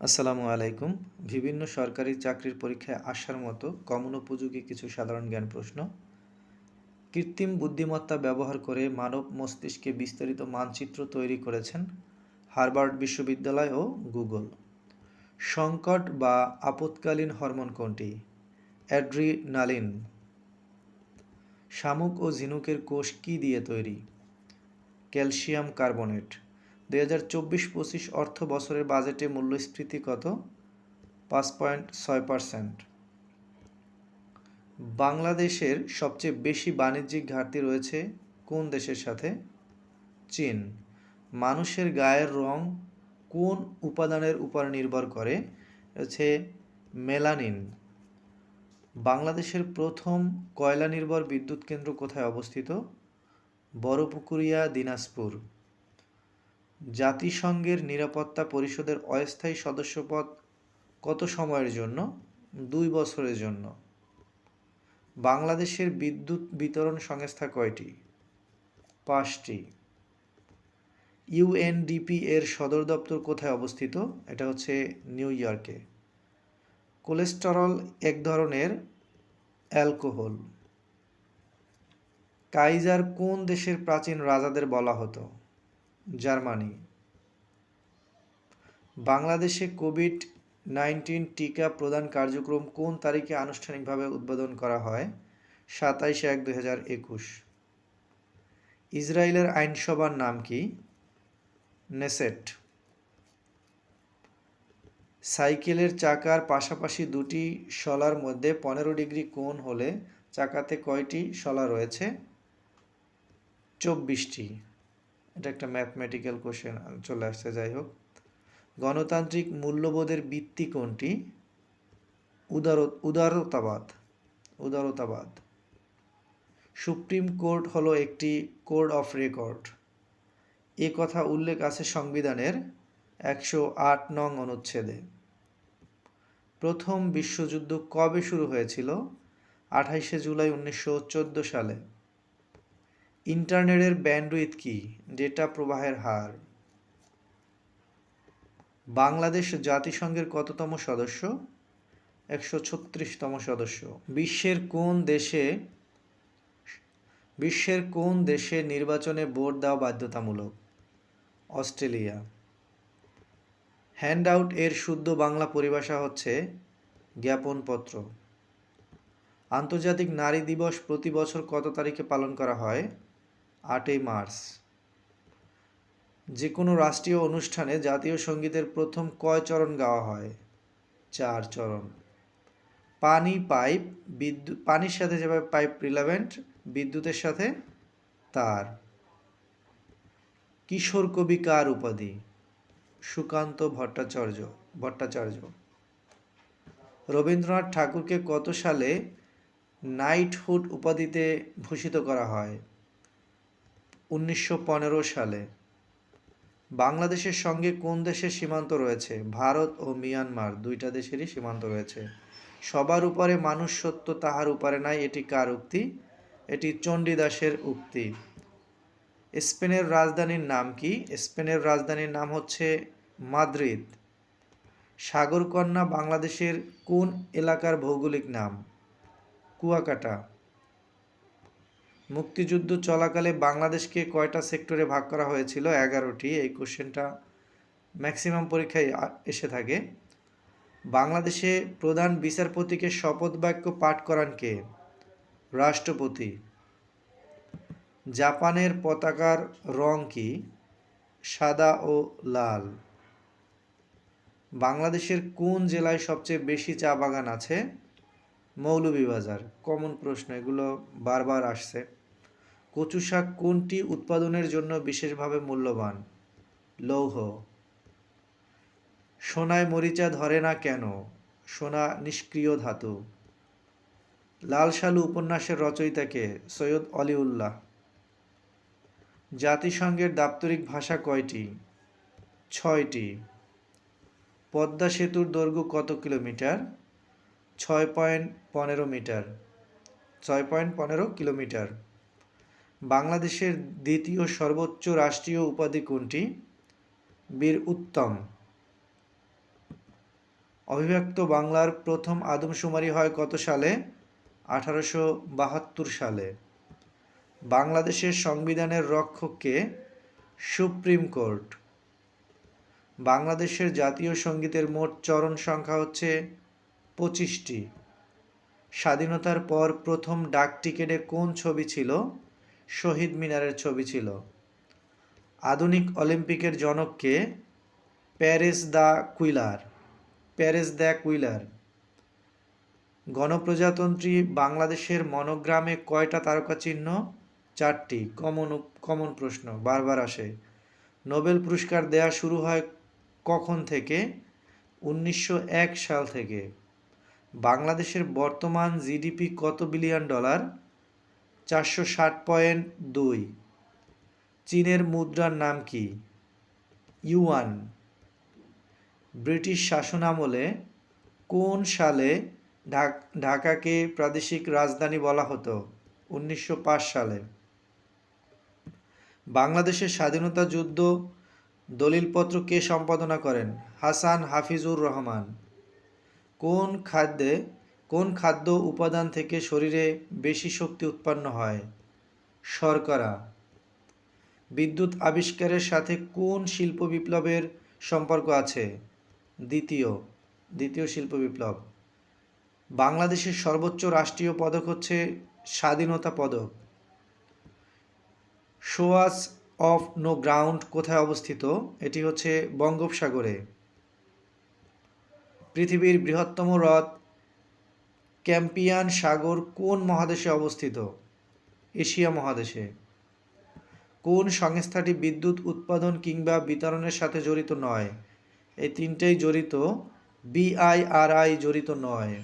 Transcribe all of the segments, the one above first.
আসসালামু আলাইকুম। বিভিন্ন সরকারি চাকরির পরীক্ষায় আসার মতো কমন উপযোগী কিছু সাধারণ জ্ঞান প্রশ্ন। কৃত্রিম বুদ্ধিমত্তা ব্যবহার করে মানব মস্তিষ্কে বিস্তারিত মানচিত্র তৈরি করেছেন হার্ভার্ড বিশ্ববিদ্যালয় ও গুগল। সংকট বা আপৎকালীন হরমোন কোনটি? অ্যাড্রিনালিন। শামুক ও ঝিনুকের কোষ কী দিয়ে তৈরি? Calcium carbonate. দুই হাজার চব্বিশ পঁচিশ অর্থ বছরের বাজেটে মূল্যস্ফীতি কত? পাঁচ পয়েন্ট ছয় পার্সেন্ট। বাংলাদেশের সবচেয়ে বেশি বাণিজ্যিক ঘাটতি রয়েছে কোন দেশের সাথে? চীন। মানুষের গায়ের রং কোন উপাদানের উপর নির্ভর করে? হচ্ছে মেলানিন। বাংলাদেশের প্রথম কয়লা নির্ভর বিদ্যুৎ কেন্দ্র কোথায় অবস্থিত? বড়পুকুরিয়া, দিনাজপুর। জাতিসংঘের নিরাপত্তা পরিষদের অস্থায়ী সদস্যপদ কত সময়ের জন্য? দুই বছরের জন্য। বাংলাদেশের বিদ্যুৎ বিতরণ সংস্থা কয়টি? পাঁচটি। ইউএনডিপি এর সদর দপ্তর কোথায় অবস্থিত? এটা হচ্ছে নিউ ইয়র্কে। কোলেস্টেরল এক ধরনের অ্যালকোহল। কাইজার কোন দেশের প্রাচীন রাজাদের বলা হতো? জার্মানি। বাংলাদেশে কোভিড নাইন্টিন টিকা প্রদান কার্যক্রম কোন তারিখে আনুষ্ঠানিকভাবে উদ্বোধন করা হয়? সাতাইশে এক দুই হাজার একুশ। ইসরায়েলের আইনসভার নাম কি? নেসেট। সাইকেলের চাকার পাশাপাশি দুটি শলার মধ্যে পনেরো ডিগ্রি কোণ হলে চাকাতে কয়টি শলা রয়েছে? চব্বিশটি। এটা একটা ম্যাথমেটিক্যাল কোশ্চেন চলে আসছে, যাই হোক। গণতান্ত্রিক মূল্যবোধের ভিত্তি কোনটি? উদার, উদারতাবাদ উদারতাবাদ। সুপ্রিম কোর্ট হলো একটি কোড অফ রেকর্ড। এ কথা উল্লেখ আছে সংবিধানের একশো আট নং অনুচ্ছেদে। প্রথম বিশ্বযুদ্ধ কবে শুরু হয়েছিল? আঠাইশে জুলাই উনিশশো চোদ্দ সালে। ইন্টারনেটের ব্যান্ডউইথ কি? ডেটা প্রবাহের হার। বাংলাদেশ জাতিসংঘের কততম সদস্য? একশো ছত্রিশতম সদস্য। বিশ্বের কোন দেশে, বিশ্বের কোন দেশে নির্বাচনে ভোট দেওয়া বাধ্যতামূলক? অস্ট্রেলিয়া। হ্যান্ড আউট এর শুদ্ধ বাংলা পরিভাষা হচ্ছে জ্ঞাপনপত্র। আন্তর্জাতিক নারী দিবস প্রতি বছর কত তারিখে পালন করা হয়? আটই মার্চ। যে কোনো রাষ্ট্রীয় অনুষ্ঠানে জাতীয় সঙ্গীতের প্রথম কয় চরণ গাওয়া হয়? চার চরণ। পানি পাইপ বিদ্যুৎ পানির সাথে যেভাবে পাইপ রিলাভেন্ট, বিদ্যুতের সাথে তার। কিশোর কবি কার উপাধি? সুকান্ত ভট্টাচার্য ভট্টাচার্য। রবীন্দ্রনাথ ঠাকুরকে কত সালে নাইটহুড উপাধিতে ভূষিত করা হয়? উনিশশো পনেরো সালে। বাংলাদেশের সঙ্গে কোন দেশের সীমান্ত রয়েছে? ভারত ও মিয়ানমার দুইটা দেশেরই সীমান্ত রয়েছে। সবার উপরে মানুষ সত্য, তাহার উপরে নাই, এটি কার উক্তি? এটি চণ্ডীদাসের উক্তি। স্পেনের রাজধানীর নাম কি? স্পেনের রাজধানীর নাম হচ্ছে মাদ্রিদ। সাগরকন্যা বাংলাদেশের কোন এলাকার ভৌগোলিক নাম? কুয়াকাটা। মুক্তিযুদ্ধ চলাকালে বাংলাদেশকে কয়টা সেক্টরে ভাগ করা হয়েছিল? এগারোটি। এই কোশ্চেনটা ম্যাক্সিমাম পরীক্ষায় এসে থাকে। বাংলাদেশে প্রধান বিচারপতিকে শপথ বাক্য পাঠ করান কে? রাষ্ট্রপতি। জাপানের পতাকার রং কি? সাদা ও লাল। বাংলাদেশের কোন জেলায় সবচেয়ে বেশি চা বাগান আছে? মৌলভীবাজার। কমন প্রশ্ন, এগুলো বারবার আসছে। কচু শাক কোনটি উৎপাদনের জন্য বিশেষভাবে মূল্যবান? লৌহ। সোনায় মরিচা ধরে না কেন? সোনা নিষ্ক্রিয় ধাতু। লাল সালু উপন্যাসের রচয়িতাকে সৈয়দ অলিউল্লাহ। জাতিসংঘের দাপ্তরিক ভাষা কয়টি? ছয়টি। পদ্মা সেতুর দৈর্ঘ্য কত কিলোমিটার? ছয় পয়েন্ট পনেরো মিটার। ছয় পয়েন্ট পনেরো কিলোমিটার। বাংলাদেশের দ্বিতীয় সর্বোচ্চ রাষ্ট্রীয় উপাধি কোনটি? বীর উত্তম। অবিভক্ত বাংলার প্রথম আদমশুমারি হয় কত সালে? আঠারোশো বাহাত্তর সালে। বাংলাদেশের সংবিধানের রক্ষককে সুপ্রিম কোর্ট। বাংলাদেশের জাতীয় সঙ্গীতের মোট চরণ সংখ্যা হচ্ছে পঁচিশটি। স্বাধীনতার পর প্রথম ডাক টিকেটে কোন ছবি ছিল? শহীদ মিনারের ছবি ছিল। আধুনিক অলিম্পিকের জনককে প্যারিস দ্য কুইলার, প্যারিস দ্য কুইলার। গণপ্রজাতন্ত্রী বাংলাদেশের মনোগ্রামে কয়টা তারকা চিহ্ন? চারটি। কমন কমন প্রশ্ন, বারবার আসে। নোবেল পুরস্কার দেয়া শুরু হয় কখন থেকে? উনিশশো এক সাল থেকে। বাংলাদেশের বর্তমান জিডিপি কত বিলিয়ন ডলার? চারশো ষাট পয়েন্ট দুই। চীনের মুদ্রার নাম কি? ইউয়ান। ব্রিটিশ শাসনামলে কোন সালে ঢাক- ঢাকাকে প্রাদেশিক রাজধানী বলা হতো? উনিশশো পাঁচ সালে। বাংলাদেশের স্বাধীনতা যুদ্ধ দলিলপত্র কে সম্পাদনা করেন? হাসান হাফিজুর রহমান। কোন খাদ্যে কোন খাদ্য উপাদান থেকে শরীরে বেশি শক্তি উৎপন্ন হয়? শর্করা। বিদ্যুৎ আবিষ্কারের সাথে কোন শিল্প বিপ্লবের সম্পর্ক আছে? দ্বিতীয়। দ্বিতীয় শিল্প বিপ্লব। বাংলাদেশের সর্বোচ্চ রাষ্ট্রীয় পদক হচ্ছে স্বাধীনতা পদক। শোয়াস অফ নো গ্রাউন্ড কোথায় অবস্থিত? এটি হচ্ছে বঙ্গোপসাগরে। পৃথিবীর বৃহত্তম হ্রদ ক্যাম্পিয়ান সাগর কোন মহাদেশে অবস্থিত? এশিয়া মহাদেশে। কোন সংস্থাটি বিদ্যুৎ উৎপাদন কিংবা বিতরণের সাথে জড়িত নয়? এই তিনটেই জড়িত, বিআইআরআই জড়িত নয়।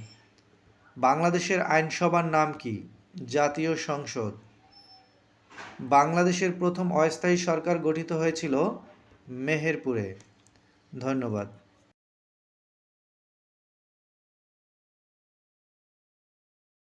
বাংলাদেশের আইনসভার নাম কি? জাতীয় সংসদ। বাংলাদেশের প্রথম অস্থায়ী সরকার গঠিত হয়েছিল মেহেরপুরে। ধন্যবাদ।